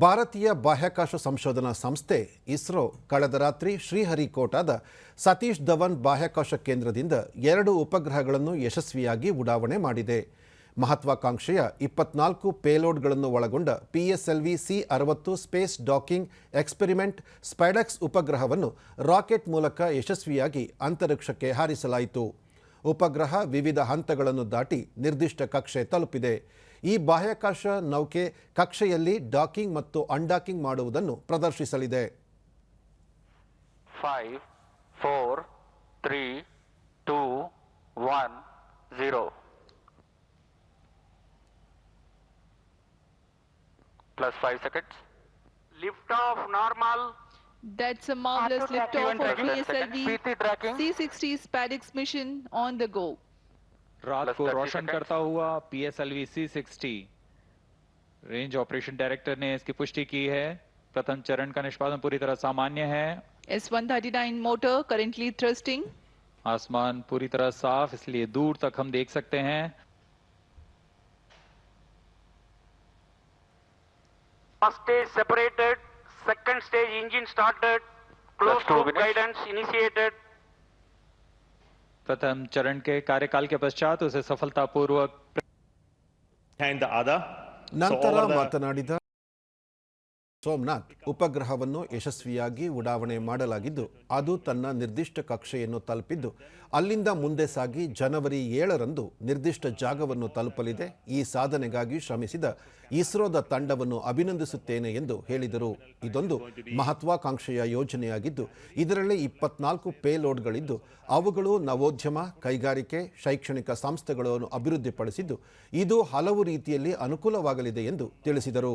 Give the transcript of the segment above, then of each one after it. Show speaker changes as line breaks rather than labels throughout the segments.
ಭಾರತೀಯ ಬಾಹ್ಯಾಕಾಶ ಸಂಶೋಧನಾ ಸಂಸ್ಥೆ ಇಸ್ರೋ ಕಳೆದ ರಾತ್ರಿ ಶ್ರೀಹರಿಕೋಟಾದ ಸತೀಶ್ ಧವನ್ ಬಾಹ್ಯಾಕಾಶ ಕೇಂದ್ರದಿಂದ ಎರಡು ಉಪಗ್ರಹಗಳನ್ನು ಯಶಸ್ವಿಯಾಗಿ ಉಡಾವಣೆ ಮಾಡಿದೆ. ಮಹತ್ವಾಕಾಂಕ್ಷೆಯ ಇಪ್ಪತ್ನಾಲ್ಕು ಪೇಲೋಡ್ಗಳನ್ನು ಒಳಗೊಂಡ ಪಿಎಸ್ಎಲ್ವಿ ಸಿ ಅರವತ್ತು ಸ್ಪೇಸ್ ಡಾಕಿಂಗ್ ಎಕ್ಸ್ಪೆರಿಮೆಂಟ್ ಸ್ಪೈಡಕ್ಸ್ ಉಪಗ್ರಹವನ್ನು ರಾಕೆಟ್ ಮೂಲಕ ಯಶಸ್ವಿಯಾಗಿ ಅಂತರಿಕ್ಷಕ್ಕೆ ಹಾರಿಸಲಾಯಿತು. ಉಪಗ್ರಹ ವಿವಿಧ ಹಂತಗಳನ್ನು ದಾಟಿ ನಿರ್ದಿಷ್ಟ ಕಕ್ಷೆ ತಲುಪಿದೆ. ಈ ಬಾಹ್ಯಾಕಾಶ ನೌಕೆ ಕಕ್ಷೆಯಲ್ಲಿ ಡಾಕಿಂಗ್ ಮತ್ತು ಅನ್ಡಾಕಿಂಗ್ ಮಾಡುವುದನ್ನು ಪ್ರದರ್ಶಿಸಲಿದೆ.
Five four three two one zero plus five seconds Lift off normal.
That's a marvelous liftoff of PSLV C60 SpaceX mission on the go.
रात को रोशन करता हुआ PSLV C60 range operation director ने इसकी पुष्टि की है। प्रथम चरण का निष्पादन पूरी तरह सामान्य है।
S139 मोटर करेंटली थ्रस्टिंग
आसमान पूरी तरह साफ़ इसलिए दूर तक हम देख सकते हैं।
First separated second stage engine started, closed
Plus two
loop
minutes.
guidance initiated.
प्रथम चरण के कार्यकाल के पश्चात उसे सफलतापूर्वक
behind the other. So
ನಂತರ
over the-
ಮಾತನಾಡಿದ ಸೋಮನಾಥ್ ಉಪಗ್ರಹವನ್ನು ಯಶಸ್ವಿಯಾಗಿ ಉಡಾವಣೆ ಮಾಡಲಾಗಿದ್ದು, ಅದು ತನ್ನ ನಿರ್ದಿಷ್ಟ ಕಕ್ಷೆಯನ್ನು ತಲುಪಿದ್ದು, ಅಲ್ಲಿಂದ ಮುಂದೆ ಸಾಗಿ ಜನವರಿ ಏಳರಂದು ನಿರ್ದಿಷ್ಟ ಜಾಗವನ್ನು ತಲುಪಲಿದೆ. ಈ ಸಾಧನೆಗಾಗಿ ಶ್ರಮಿಸಿದ ಇಸ್ರೋದ ತಂಡವನ್ನು ಅಭಿನಂದಿಸುತ್ತೇನೆ ಎಂದು ಹೇಳಿದರು. ಇದೊಂದು ಮಹತ್ವಾಕಾಂಕ್ಷೆಯ ಯೋಜನೆಯಾಗಿದ್ದು, ಇದರಲ್ಲಿ ಇಪ್ಪತ್ನಾಲ್ಕು ಪೇಲೋಡ್ಗಳಿದ್ದು, ಅವುಗಳು ನವೋದ್ಯಮ, ಕೈಗಾರಿಕೆ, ಶೈಕ್ಷಣಿಕ ಸಂಸ್ಥೆಗಳನ್ನು ಅಭಿವೃದ್ಧಿಪಡಿಸಿದ್ದು, ಇದು ಹಲವು ರೀತಿಯಲ್ಲಿ ಅನುಕೂಲವಾಗಲಿದೆ ಎಂದು ತಿಳಿಸಿದರು.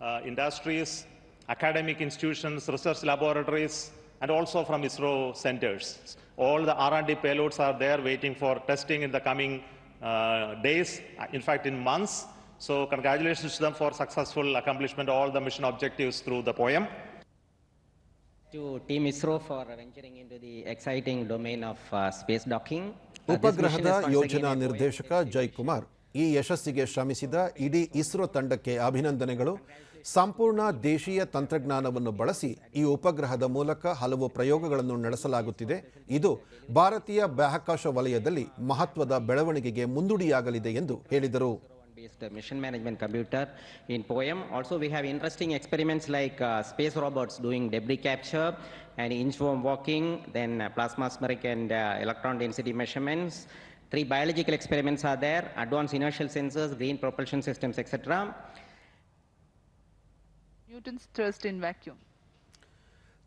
uh, industries, academic institutions, research laboratories, and also from ISRO centers. All the R&D payloads are there waiting for testing in the coming uh, days, uh, in fact in months. So congratulations to them for successful accomplishment of all the mission objectives through the poem.
to Team ISRO for venturing into the exciting domain of uh, space docking. Uh, this mission
ಉಪಗ್ರಹದ
is once
Yojana
again a
ನಿರ್ದೇಶಕ ಜೈ ಕುಮಾರ್ ಈ ಯಶಸ್ಸಿಗೆ ಶ್ರಮಿಸಿದ ಇಡೀ ಇಸ್ರೋ ತಂಡಕ್ಕೆ ಅಭಿನಂದನೆಗಳು. ಸಂಪೂರ್ಣ ದೇಶೀಯ ತಂತ್ರಜ್ಞಾನವನ್ನು ಬಳಸಿ ಈ ಉಪಗ್ರಹದ ಮೂಲಕ ಹಲವು ಪ್ರಯೋಗಗಳನ್ನು ನಡೆಸಲಾಗುತ್ತಿದೆ. ಇದು ಭಾರತೀಯ ಬಾಹ್ಯಾಕಾಶ ವಲಯದಲ್ಲಿ ಮಹತ್ವದ ಬೆಳವಣಿಗೆಗೆ ಮುಂದೂಡಿಯಾಗಲಿದೆ ಎಂದು ಹೇಳಿದರು.
Mission management computer in POEM we interesting like space robots doing debris capture and walking then and electron Three biological experiments are there, advanced inertial sensors, green propulsion systems, etc.
Newton's thrust in vacuum.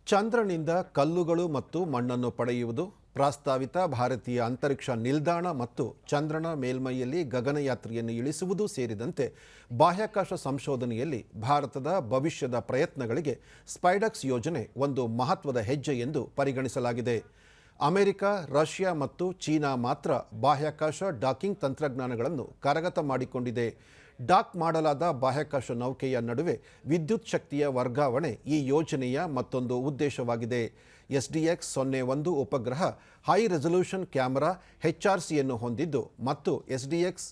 ಚಂದ್ರನಿಂದ ಕಲ್ಲುಗಳು ಮತ್ತು ಮಣ್ಣನ್ನು ಪಡೆಯುವುದು ಪ್ರಸ್ತಾವಿತ ಭಾರತೀಯ ಅಂತರಿಕ್ಷ ನಿಲ್ದಾಣ ಮತ್ತು ಚಂದ್ರನ ಮೇಲ್ಮೈಯಲ್ಲಿ ಗಗನಯಾತ್ರೆಯನ್ನು ಇಳಿಸುವುದು ಸೇರಿದಂತೆ ಬಾಹ್ಯಾಕಾಶ ಸಂಶೋಧನೆಯಲ್ಲಿ ಭಾರತದ ಭವಿಷ್ಯದ ಪ್ರಯತ್ನಗಳಿಗೆ ಸ್ಪೈಡಕ್ಸ್ ಯೋಜನೆ ಒಂದು ಮಹತ್ವದ ಹೆಜ್ಜೆ ಎಂದು ಪರಿಗಣಿಸಲಾಗಿದೆ ಅಮೆರಿಕ, ರಷ್ಯಾ ಮತ್ತು ಚೀನಾ ಮಾತ್ರ ಬಾಹ್ಯಾಕಾಶ ಡಾಕಿಂಗ್ ತಂತ್ರಜ್ಞಾನಗಳನ್ನು ಕರಗತ ಮಾಡಿಕೊಂಡಿದೆ. ಡಾಕ್ ಮಾಡಲಾದ ಬಾಹ್ಯಾಕಾಶ ನೌಕೆಯ ನಡುವೆ ವಿದ್ಯುತ್ ಶಕ್ತಿಯ ವರ್ಗಾವಣೆ ಈ ಯೋಜನೆಯ ಮತ್ತೊಂದು ಉದ್ದೇಶವಾಗಿದೆ. ಎಸ್ಡಿಎಕ್ಸ್ ಸೊನ್ನೆ ಒಂದು ಉಪಗ್ರಹ ಹೈ ರೆಸಲ್ಯೂಷನ್ ಕ್ಯಾಮೆರಾ ಹೆಚ್ಆರ್ಸಿಯನ್ನು ಹೊಂದಿದ್ದು ಮತ್ತು ಎಸ್ಡಿಎಕ್ಸ್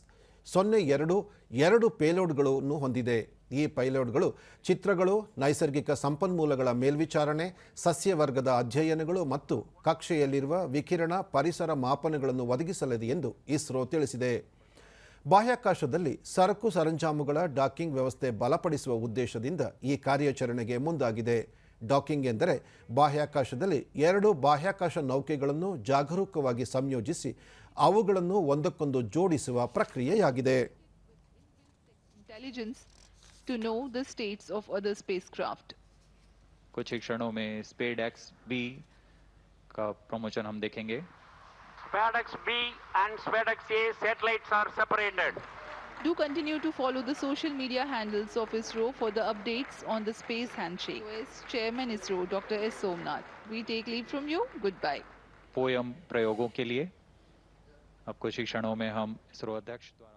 ಸೊನ್ನೆ ಎರಡು ಎರಡು ಪೇಲೋಡ್ಗಳನ್ನು ಹೊಂದಿದೆ. ಈ ಪೈಲೋಡ್ಗಳು ಚಿತ್ರಗಳು, ನೈಸರ್ಗಿಕ ಸಂಪನ್ಮೂಲಗಳ ಮೇಲ್ವಿಚಾರಣೆ, ಸಸ್ಯವರ್ಗದ ಅಧ್ಯಯನಗಳು ಮತ್ತು ಕಕ್ಷೆಯಲ್ಲಿರುವ ವಿಕಿರಣ ಪರಿಸರ ಮಾಪನಗಳನ್ನು ಒದಗಿಸಲಿದೆ ಎಂದು ಇಸ್ರೋ ತಿಳಿಸಿದೆ. ಬಾಹ್ಯಾಕಾಶದಲ್ಲಿ ಸರಕು ಸರಂಜಾಮುಗಳ ಡಾಕಿಂಗ್ ವ್ಯವಸ್ಥೆ ಬಲಪಡಿಸುವ ಉದ್ದೇಶದಿಂದ ಈ ಕಾರ್ಯಾಚರಣೆಗೆ ಮುಂದಾಗಿದೆ. ಡಾಕಿಂಗ್ ಎಂದರೆ ಬಾಹ್ಯಾಕಾಶದಲ್ಲಿ ಎರಡು ಬಾಹ್ಯಾಕಾಶ ನೌಕೆಗಳನ್ನು ಜಾಗರೂಕವಾಗಿ ಸಂಯೋಜಿಸಿ ಅವುಗಳನ್ನು ಒಂದಕ್ಕೊಂದು ಜೋಡಿಸುವ ಪ್ರಕ್ರಿಯೆಯಾಗಿದೆ.
to know the states of other spacecraft.
कुछ ही क्षणों में स्पेड एक्स बी का प्रमोचन हम देखेंगे
SpadeX B and SpadeX A satellites are separated.
Do continue to follow the social media handles of ISRO for the updates on the space handshake. OS Chairman ISRO Dr. S. Somnath. We take leave from you. Goodbye.
Poem प्रयोगों के लिए अब कुछ ही क्षणों में हम इसरो अध्यक्ष द्वारा